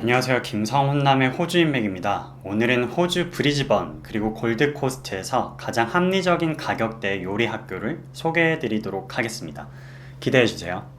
안녕하세요. 김성훈남의 호주 인맥입니다. 오늘은 호주 브리즈번 그리고 골드코스트에서 가장 합리적인 가격대 요리 학교를 소개해 드리도록 하겠습니다. 기대해 주세요.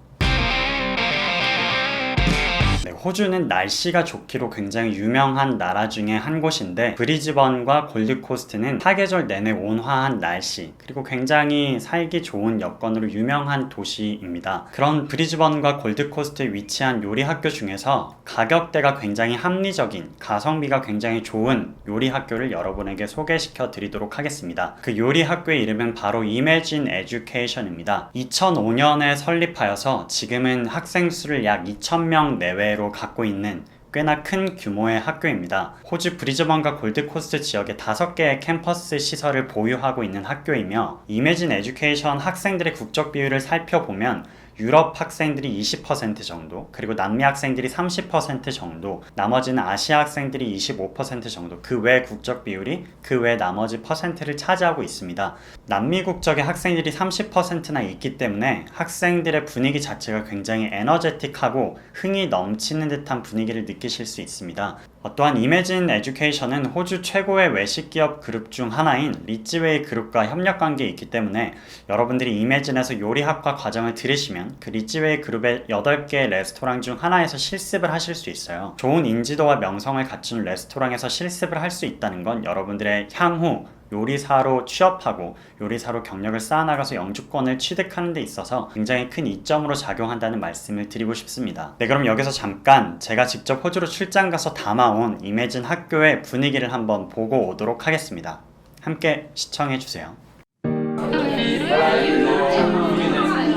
네, 호주는 날씨가 좋기로 굉장히 유명한 나라 중에 한 곳인데 브리즈번과 골드코스트는 사계절 내내 온화한 날씨 그리고 굉장히 살기 좋은 여건으로 유명한 도시입니다. 그런 브리즈번과 골드코스트에 위치한 요리 학교 중에서 가격대가 굉장히 합리적인 가성비가 굉장히 좋은 요리 학교를 여러분에게 소개시켜 드리도록 하겠습니다. 그 요리 학교의 이름은 바로 Imagine Education입니다. 2005년에 설립하여서 지금은 학생 수를 약 2,000명 내외 로 갖고 있는 꽤나 큰 규모의 학교입니다. 호주 브리즈번과 골드코스트 지역에 다섯 개의 캠퍼스 시설을 보유하고 있는 학교이며 이매진 에듀케이션 학생들의 국적 비율을 살펴보면 유럽 학생들이 20% 정도, 그리고 남미 학생들이 30% 정도, 나머지는 아시아 학생들이 25% 정도, 그 외 국적 비율이 그 외 나머지 퍼센트를 차지하고 있습니다. 남미 국적의 학생들이 30%나 있기 때문에 학생들의 분위기 자체가 굉장히 에너제틱하고 흥이 넘치는 듯한 분위기를 느끼실 수 있습니다. 어, 또한 이매진 에듀케이션은 호주 최고의 외식 기업 그룹 중 하나인 리치웨이 그룹과 협력 관계에 있기 때문에 여러분들이 이매진에서 요리학과 과정을 들으시면 그 리치웨이 그룹의 8개의 레스토랑 중 하나에서 실습을 하실 수 있어요. 좋은 인지도와 명성을 갖춘 레스토랑에서 실습을 할 수 있다는 건 여러분들의 향후 요리사로 취업하고 요리사로 경력을 쌓아나가서 영주권을 취득하는 데 있어서 굉장히 큰 이점으로 작용한다는 말씀을 드리고 싶습니다. 네, 그럼 여기서 잠깐 제가 직접 호주로 출장 가서 담아온 이매진 학교의 분위기를 한번 보고 오도록 하겠습니다. 함께 시청해 주세요.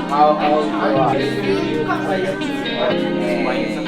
How old you are? 네,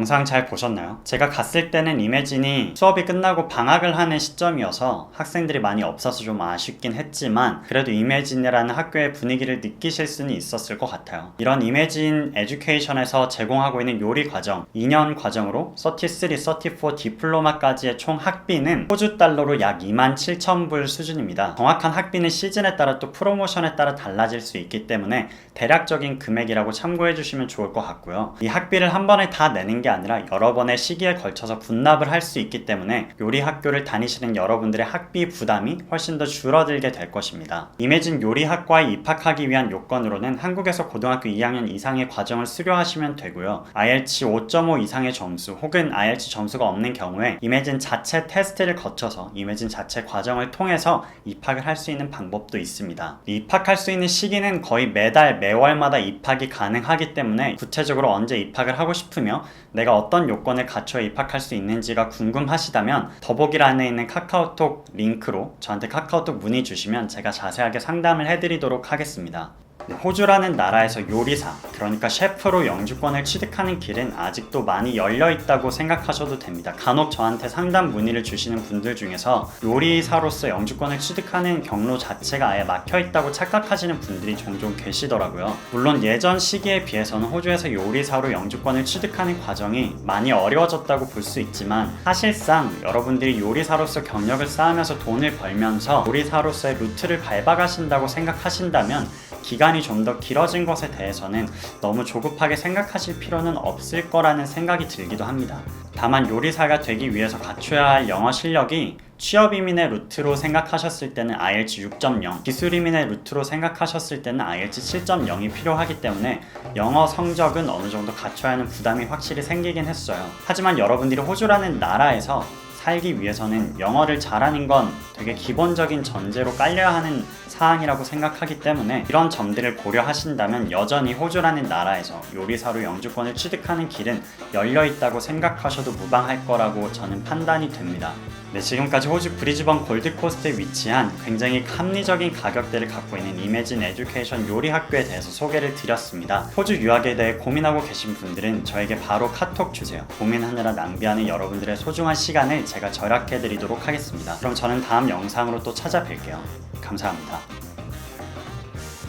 영상 잘 보셨나요? 제가 갔을 때는 이매진이 수업이 끝나고 방학을 하는 시점이어서 학생들이 많이 없어서 좀 아쉽긴 했지만 그래도 이매진이라는 학교의 분위기를 느끼실 수는 있었을 것 같아요. 이런 이매진 에듀케이션에서 제공하고 있는 요리 과정 2년 과정으로 33, 34 디플로마까지의 총 학비는 호주 달러로 약 2만 7천 불 수준입니다. 정확한 학비는 시즌에 따라 또 프로모션에 따라 달라질 수 있기 때문에 대략적인 금액이라고 참고해 주시면 좋을 것 같고요. 이 학비를 한 번에 다 내는 게 아니라 여러 번의 시기에 걸쳐서 분납을 할 수 있기 때문에 요리 학교를 다니시는 여러분들의 학비 부담이 훨씬 더 줄어들게 될 것입니다. 임해진 요리학과에 입학하기 위한 요건으로는 한국에서 고등학교 2학년 이상의 과정을 수료하시면 되고요. IELTS 5.5 이상의 점수 혹은 IELTS 점수가 없는 경우에 임해진 자체 테스트를 거쳐서 임해진 자체 과정을 통해서 입학을 할 수 있는 방법도 있습니다. 입학할 수 있는 시기는 거의 매달 매월마다 입학이 가능하기 때문에 구체적으로 언제 입학을 하고 싶으며 내가 어떤 요건을 갖춰야 입학할 수 있는지가 궁금하시다면 더보기란에 있는 카카오톡 링크로 저한테 카카오톡 문의 주시면 제가 자세하게 상담을 해드리도록 하겠습니다. 네, 호주라는 나라에서 요리사, 그러니까 셰프로 영주권을 취득하는 길은 아직도 많이 열려 있다고 생각하셔도 됩니다. 간혹 저한테 상담 문의를 주시는 분들 중에서 요리사로서 영주권을 취득하는 경로 자체가 아예 막혀 있다고 착각하시는 분들이 종종 계시더라고요. 물론 예전 시기에 비해서는 호주에서 요리사로 영주권을 취득하는 과정이 많이 어려워졌다고 볼 수 있지만 사실상 여러분들이 요리사로서 경력을 쌓으면서 돈을 벌면서 요리사로서의 루트를 밟아가신다고 생각하신다면 기간이 좀 더 길어진 것에 대해서는 너무 조급하게 생각하실 필요는 없을 거라는 생각이 들기도 합니다. 다만 요리사가 되기 위해서 갖춰야 할 영어 실력이 취업 이민의 루트로 생각하셨을 때는 IELTS 6.0, 기술 이민의 루트로 생각하셨을 때는 IELTS 7.0이 필요하기 때문에 영어 성적은 어느 정도 갖춰야 하는 부담이 확실히 생기긴 했어요. 하지만 여러분들이 호주라는 나라에서 살기 위해서는 영어를 잘하는 건 되게 기본적인 전제로 깔려야 하는 사항이라고 생각하기 때문에 이런 점들을 고려하신다면 여전히 호주라는 나라에서 요리사로 영주권을 취득하는 길은 열려 있다고 생각하셔도 무방할 거라고 저는 판단이 됩니다. 네, 지금까지 호주 브리즈번 골드코스트에 위치한 굉장히 합리적인 가격대를 갖고 있는 이매진 에듀케이션 요리 학교에 대해서 소개를 드렸습니다. 호주 유학에 대해 고민하고 계신 분들은 저에게 바로 카톡 주세요. 고민하느라 낭비하는 여러분들의 소중한 시간을 제가 절약해 드리도록 하겠습니다. 그럼 저는 다음 영상으로 또 찾아뵐게요. 감사합니다.